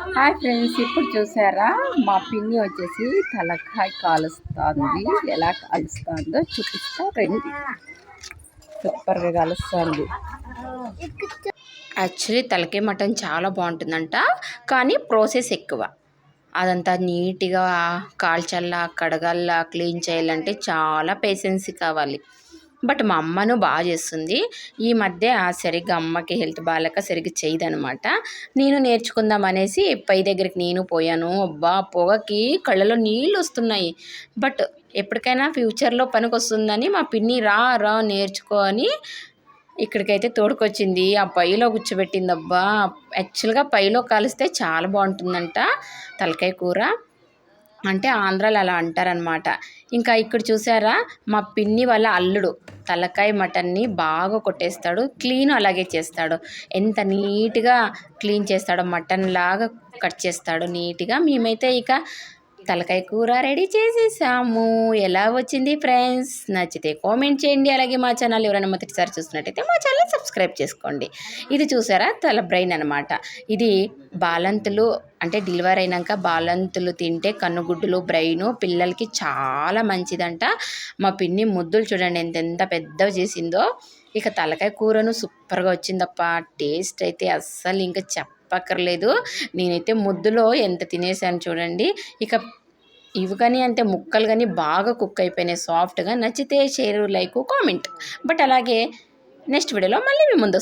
Hi friends ఇప్పుడు చూసారా? మా పిన్ని వచ్చేసి తలకాయ కాలుస్తుంది. ఎలా కాలుస్తుందో చూపిస్తా రండి. సూపర్గా కాలుస్తుంది. యాక్చువల్లీ తలకాయ మటన్ చాలా బాగుంటుందంట కానీ ప్రాసెస్ ఎక్కువ. అదంతా నీట్గా కాల్చల్లా కడగల్లా క్లీన్ చేయాలంటే చాలా పేషెన్స్ కావాలి. బట్ మా అమ్మను బాగా చేస్తుంది. ఈ మధ్య సరిగ్గా అమ్మకి హెల్త్ బాగాలేక సరిగ్గా చేయదనమాట. నేను నేర్చుకుందాం అనేసి పై దగ్గరికి నేను పోయాను. అబ్బా పొగకి కళ్ళలో నీళ్ళు వస్తున్నాయి. బట్ ఎప్పటికైనా ఫ్యూచర్లో పనికి వస్తుందని మా పిన్ని రా రా నేర్చుకో అని ఇక్కడికైతే తోడుకొచ్చింది. ఆ పైలో కూర్చోబెట్టింది. అబ్బా యాక్చువల్గా పైలో కలిస్తే చాలా బాగుంటుందంట తలకాయ కూర. అంటే ఆంధ్రాలో అలా అంటారనమాట ఇంకా ఇక్కడ చూసారా? మా పిన్ని వాళ్ళ అల్లుడు తలకాయ మటన్ని బాగా కొట్టేస్తాడు క్లీన్ అలాగే చేస్తాడు. ఎంత నీట్గా క్లీన్ చేస్తాడో మటన్ లాగా కట్ చేస్తాడు నీట్గా. మేమైతే ఇక తలకాయ కూర రెడీ చేసేసాము. ఎలా వచ్చింది ఫ్రెండ్స్? నచ్చితే కామెంట్ చేయండి. అలాగే మా ఛానల్ ఎవరైనా మొదటిసారి చూసినట్టయితే మా ఛానల్ సబ్స్క్రైబ్ చేసుకోండి. ఇది చూసారా? తల బ్రెయిన్ అనమాట ఇది బాలంతులు అంటే డెలివరీ అయినాక బాలంతులు తింటే కన్నుగుడ్డులు బ్రెయిన్ పిల్లలకి చాలా మంచిదంట. మా పిన్ని ముద్దులు చూడండి ఎంత ఎంత పెద్దవి చేసిందో. ఇక తలకాయ కూరను సూపర్గా వచ్చిందప్ప. టేస్ట్ అయితే అస్సలు ఇంకా చెప్ప చెప్పక్కర్లేదు. నేనైతే ముద్దులో ఎంత తినేసాను చూడండి. ఇక ఇవి కానీ అంటే ముక్కలు కానీ బాగా కుక్ అయిపోయినాయి సాఫ్ట్గా. నచ్చితే షేర్ లైక్ కామెంట్. బట్ అలాగే నెక్స్ట్ వీడియోలో మళ్ళీ మీ ముందు